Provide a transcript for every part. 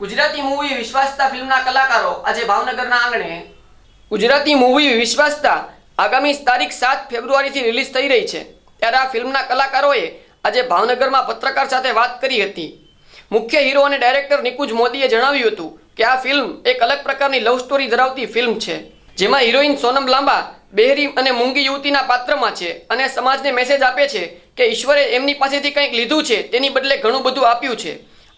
Gujarati movie વિશ્વાસતા ફિલ્મના કલાકારો આજે ભાવનગરના આંગણે ગુજરાતી મૂવી વિશ્વાસતા આગામી તારીખ સાત ફેબ્રુઆરીથી રિલીઝ થઈ રહી છે. ત્યારે આ ફિલ્મના કલાકારોએ આજે ભાવનગરમાં પત્રકાર સાથે વાત કરી હતી. મુખ્ય હીરો અને ડાયરેક્ટર નિકુંજ મોદીએ જણાવ્યું હતું કે આ ફિલ્મ એક અલગ પ્રકારની લવ સ્ટોરી ધરાવતી ફિલ્મ છે. જેમાં હિરોઈન સોનમ લાંબા, બહેરી અને મૂંગી યુવતીના પાત્રમાં છે અને સમાજને મેસેજ આપે છે કે ઈશ્વરે એમની પાસેથી કંઈક લીધું છે, તેની બદલે ઘણું બધું આપ્યું છે.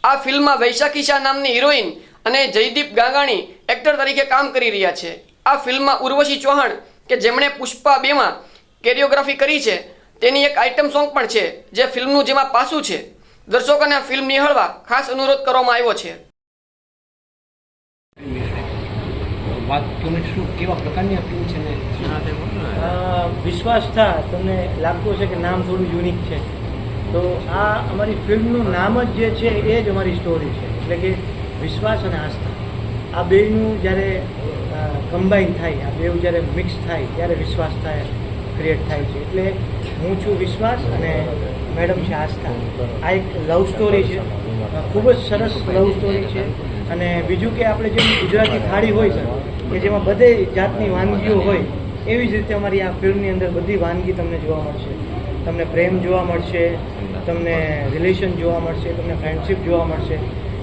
આ ફિલ્મમાં વૈશાખી શાહ નામની હિરોઈન અને જયદીપ ગાંગાણી એક્ટર તરીકે કામ કરી રહ્યા છે. આ ફિલ્મમાં ઉર્વશી ચૌહાણ કે જેમણે પુષ્પા બેમાં કેરિયોગ્રાફી કરી છે તેની એક આઇટમ સોંગ પણ છે જે ફિલ્મનું જેમાં પાસું છે. દર્શકોને આ ફિલ્મ નિહાળવા ખાસ અનુરોધ કરવામાં આવ્યો છે. વાત તમે શું કેવા પ્રકારની આ છે ને? વિશ્વાસ થા તમને લાગતું છે કે નામ થોડું યુનિક છે. તો આ અમારી ફિલ્મનું નામ જ જે છે એ જ અમારી સ્ટોરી છે. એટલે કે વિશ્વાસ અને આસ્થા. આ બેનું જ્યારે કમ્બાઈન થાય, આ બેઉ જ્યારે મિક્સ થાય, ત્યારે વિશ્વાસ થાય ક્રિએટ થાય છે. એટલે હું છું વિશ્વાસ અને મેડમ છે આસ્થા. આ એક લવ સ્ટોરી છે. ખૂબ જ સરસ લવ સ્ટોરી છે. અને બીજું કે આપણે જેમ ગુજરાતી થાળી હોય છે, કે જેમાં બધે જાતની વાનગીઓ હોય, એવી જ રીતે અમારી આ ફિલ્મની અંદર બધી વાનગી તમને જોવા મળશે. તમને પ્રેમ જોવા મળશે તમને રિલેશન જોવા મળશે તમને ફ્રેન્ડશિપ જોવા મળશે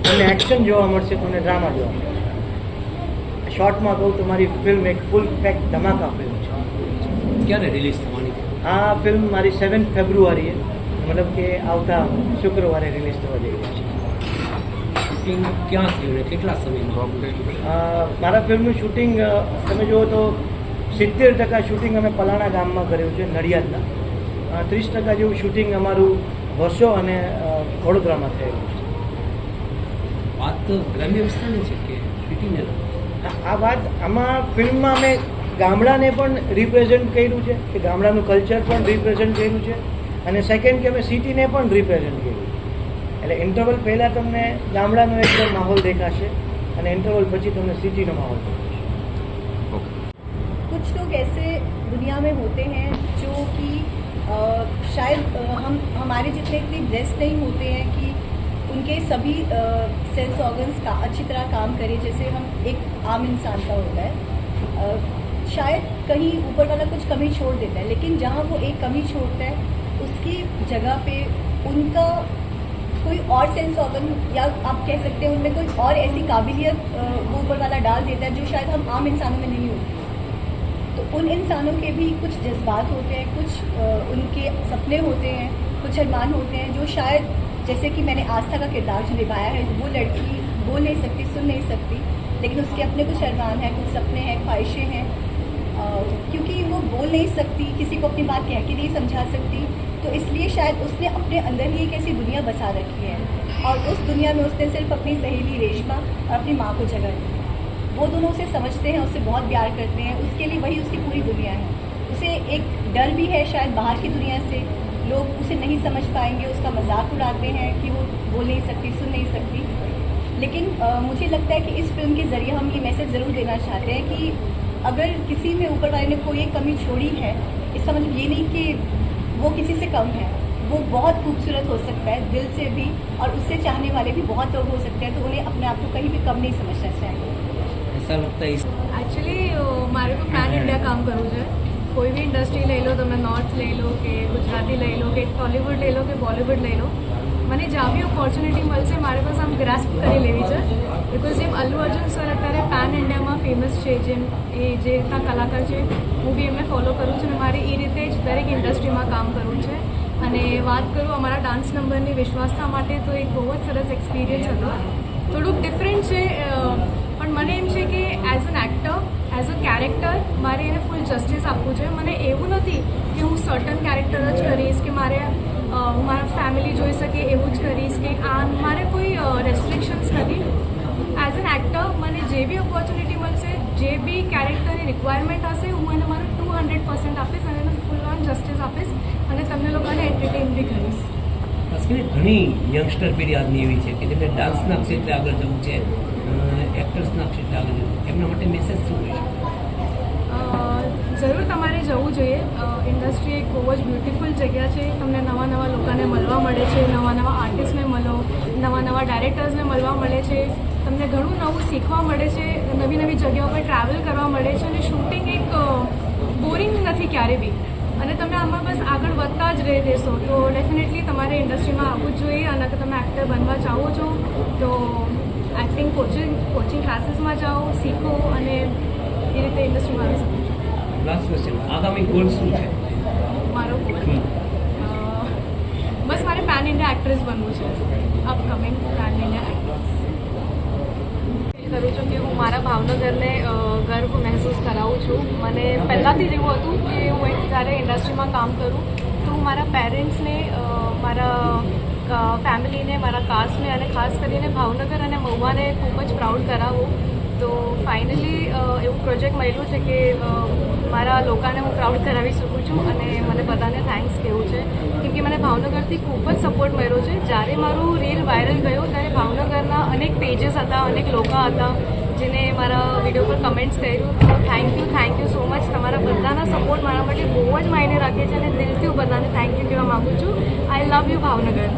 તમને એક્શન જોવા મળશે તમને ડ્રામા જોવા મળશે. શોર્ટમાં કહું તો મારી ફિલ્મ એક ફૂલ પેક ધમાકા ફિલ્મ છે. ક્યારે રિલીઝ થવાની? આ ફિલ્મ મારી સેવન્થ ફેબ્રુઆરીએ મતલબ કે આવતા શુક્રવારે રિલીઝ થવા જઈ રહી છે. શૂટિંગ ક્યાં થયું ને કેટલા સમયમાં? મારા ફિલ્મનું શૂટિંગ તમે જુઓ તો સિત્તેર ટકા શૂટિંગ અમે પલાણા ગામમાં કર્યું છે નડિયાદના. ત્રીસ ટકા જેવું શૂટિંગ અમારું વર્ષો અને અ, વડોદરામાં થયેલું છે વાત તો ગ્રામ્ય વિસ્તારની છે કે સિટીને આ- આ વાત આમાં ફિલ્મમાં અમે ગામડાને પણ રિપ્રેઝેન્ટ કર્યું છે કે ગામડાનું કલ્ચર પણ રિપ્રેઝેન્ટ કર્યું છે અને સેકન્ડ કે અમે સિટીને પણ રિપ્રેઝેન્ટ કર્યું છે એટલે ઇન્ટરવલ પહેલાં તમને ગામડાનો એકદમ માહોલ દેખાશે અને ઇન્ટરવલ પછી તમને સિટીનો માહોલ દેખાશે कुछ लोग ऐसे दुनिया में होते हैं जो कि अ, शायद हम, हमारे जितने इतने ब्लेस्ड नहीं होते हैं कि उनके सभी सेंस ऑर्गन्स का अच्छी तरह काम करें, जैसे हम एक आम इंसान का होता है। शायद कहीं ऊपर वाला कुछ कमी छोड़ देता है, लेकिन जहाँ वो एक कमी छोड़ता है, उसकी जगह पे उनका कोई और सेंस ऑर्गन या आप कह सकते हैं उनमें कोई और ऐसी काबिलियत वो ऊपर वाला डाल देता है, जो शायद हम आम इंसानों में नहीं होती। तो उन इंसानों के भी कुछ जज्बात होते हैं, कुछ उनके सपने होते हैं, कुछ अरमान होते हैं, जो शायद जैसे कि मैंने आस्था का किरदार जो निभाया है, वो लड़की बोल नहीं सकती, सुन नहीं सकती, लेकिन उसके अपने कुछ अरमान हैं, कुछ सपने हैं, ख्वाहिशें हैं क्योंकि वो बोल नहीं सकती, किसी को अपनी बात कह के नहीं समझा सकती तो इसलिए शायद उसने अपने अंदर ही एक ऐसी दुनिया बसा रखी है और उस दुनिया में उसने सिर्फ़ अपनी सहेली रेशमा और अपनी माँ को जगह दी। वो दोनों उसे समझते हैं उससे बहुत प्यार करते हैं उसके लिए वही उसकी पूरी दुनिया है। उसे एक डर भी है शायद बाहर की दुनिया से। लोग उसे नहीं समझ पाएँगे उसका मज़ाक उड़ाते हैं कि वो बोल नहीं सकती सुन नहीं सकती। लेकिन अ, मुझे लगता है कि इस फ़िल्म के ज़रिए हम ये मैसेज ज़रूर देना चाहते हैं कि अगर किसी में ऊपर वाले ने कोई एक कमी छोड़ी है इसका मतलब ये नहीं कि वो किसी से कम है। वो बहुत खूबसूरत हो सकता है दिल से भी और उससे चाहने वाले भी बहुत लोग हो सकते हैं तो उन्हें अपने आप को कहीं भी कम नहीं समझना चाहिए। વિશાલ ગુપ્તા એકચ્યુઅલી મારે તો પેન ઇન્ડિયા કામ કરવું છે. કોઈ બી ઇન્ડસ્ટ્રી લઈ લો, તમે નોર્થ લઈ લો કે ગુજરાતી લઈ લો કે ટોલીવુડ લઈ લો કે બોલિવૂડ લઈ લો, મને જ્યાં બી ઓપોર્ચ્યુનિટી મળશે, મારે પાસે આમ ગ્રાસ્પ કરી લેવી છે. બિકોઝ જેમ અલ્લુ અર્જુન સર અત્યારે પેન ઇન્ડિયામાં ફેમસ છે, જેમ એ જે રીતના કલાકાર છે, હું બી એમને ફોલો કરું છું અને મારે એ રીતે જ દરેક ઇન્ડસ્ટ્રીમાં કામ કરવું છે. અને વાત કરું અમારા ડાન્સ નંબરની વિશ્વાસતા માટે, તો એક બહુ જ સરસ એક્સપિરિયન્સ હતો. થોડુંક ડિફરન્ટ છે મને એમ છે કે as an actor as a character મારે એને ફૂલ જસ્ટિસ આપવું જોઈએ. મને એવું નથી કે હું સર્ટન કેરેક્ટર જ કરીશ કે મારે હું મારા ફેમિલી જોઈ શકે એવું જ કરીશ કે આ મારે કોઈ રેસ્ટ્રિક્શન્સ નથી. એઝ એન એક્ટર મને જે બી ઓપોર્ચ્યુનિટી મળશે, જે બી કેરેક્ટરની રિક્વાયરમેન્ટ હશે, હું એને મારું ટુ હંડ્રેડ પર્સન્ટ આપીશ અને એને ફૂલ ઓન જસ્ટિસ આપીશ અને તમને લોકોને એન્ટરટેન બી કરીશ. ખાસ કરીને ઘણી યંગસ્ટર પેઢી આજની એવી છે કે જેમને ડાન્સના ક્ષેત્રે આગળ જવું છે એક્ટર્સના ક્ષેત્રે આગળ જવું. એમના માટે મેસેજ શું હોય છે? જરૂર તમારે જવું જોઈએ. ઇન્ડસ્ટ્રી એક બહુ જ બ્યુટિફુલ જગ્યા છે. તમને નવા નવા લોકોને મળવા મળે છે, નવા નવા આર્ટિસ્ટને મળો, નવા નવા ડાયરેક્ટર્સને મળવા મળે છે. તમને ઘણું નવું શીખવા મળે છે, નવી નવી જગ્યાઓ પર ટ્રાવેલ કરવા મળે છે અને શૂટિંગ એક બોરિંગ નથી ક્યારે બી. અને તમે આમાં બસ આગળ વધતા જ રહી રહેશો તો ડેફિનેટલી તમારે ઇન્ડસ્ટ્રીમાં આવવું જ જોઈએ અને અગર તમે એક્ટર બનવા ચાહો છો તો એક્ટિંગ કોચિંગ કોચિંગ ક્લાસીસમાં જાઓ શીખો અને એ રીતે ઇન્ડસ્ટ્રીમાં આવી શકો લાસ્ટ ક્વેશ્ચન આગામી ગોલ શું છે? મારો બસ મારે પેન ઇન્ડિયા એક્ટ્રેસ બનવું છે. અપકમિંગ પેન ઇન્ડિયા એક્ટ્રેસ કરું છું કે હું મારા ભાવનગરને ગર્વ છું. મને પહેલાંથી જ એવું હતું કે હું એક જ્યારે ઇન્ડસ્ટ્રીમાં કામ કરું, તો હું મારા પેરેન્ટ્સને મારા ફેમિલીને, મારા કાસ્ટને અને ખાસ કરીને ભાવનગર અને મહુવાને ખૂબ જ પ્રાઉડ કરાવું. તો ફાઇનલી એવું પ્રોજેક્ટ મળ્યું છે કે મારા લોકોને હું પ્રાઉડ કરાવી શકું છું અને મને બધાને થેન્ક્સ કહેવું છે. કેમ કે મને ભાવનગરથી ખૂબ જ સપોર્ટ મળ્યો છે. જ્યારે મારું રીલ વાયરલ ગયો, ત્યારે ભાવનગરના અનેક પેજીસ હતા, અનેક લોકો હતા. જેને મારા વીડિયો પર કમેન્ટ્સ કર્યું. તો thank you thank you so much તમારા બધાના સપોર્ટ મારા માટે બહુ જ માયને રાખે છે અને દિલથી હું બધાને થેન્ક યુ કહેવા માગું છું. I love you Bhavnagar.